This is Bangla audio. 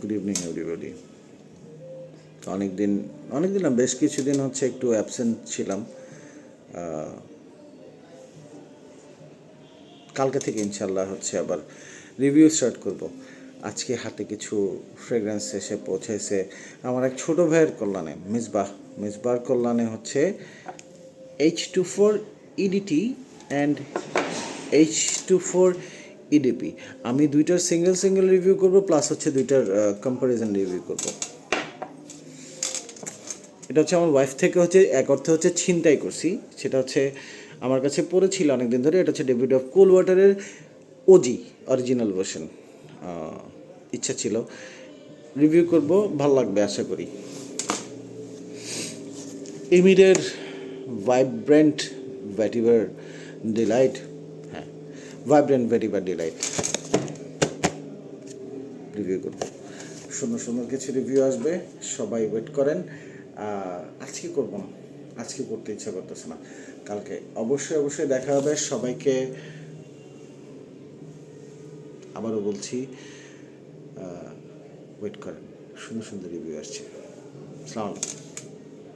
গুড ইভিনিং এভরিবডি অনেক দিন অনেক বেশ কিছুদিন হচ্ছে একটু অ্যাবসেন্ট ছিলাম। কালকে থেকে ইনশাল্লাহ হচ্ছে আবার রিভিউ স্টার্ট করব। আজকে হাতে কিছু ফ্রেগ্রেন্স এসে পৌঁছেছে আমার এক ছোটো ভাইয়ের কল্যাণে, মিসবাহ। মিসবার কল্যাণে হচ্ছে H two four EDT and H two four EDP E আমি দুইটার সিঙ্গেল সিঙ্গেল রিভিউ করব প্লাস হচ্ছে দুইটার কম্পারিজন রিভিউ করব। এটা হচ্ছে আমার ওয়াইফ থেকে হচ্ছে, এক অর্থে হচ্ছে ছিনতাই করছি। সেটা হচ্ছে আমার কাছে পড়েছিল অনেকদিন ধরে, এটা হচ্ছে ডেভিড অফ কোল ওয়াটারের ওজি অরিজিনাল ভার্সন ইচ্ছা ছিল। রিভিউ করব, ভালো লাগবে আশা করি। এমিরের vibrant vetiver delight vibrant vetiver delight review করব। সুন্দর সুন্দর কিছু রিভিউ আসবে, সবাই ওয়েট করেন। আজকে করব না। আজকে করতে ইচ্ছা করতেছে না। কালকে অবশ্যই অবশ্যই দেখা হবে। সবাইকে আবারও বলছি ওয়েট করেন। সুন্দর সুন্দর রিভিউ আসছে। সালাম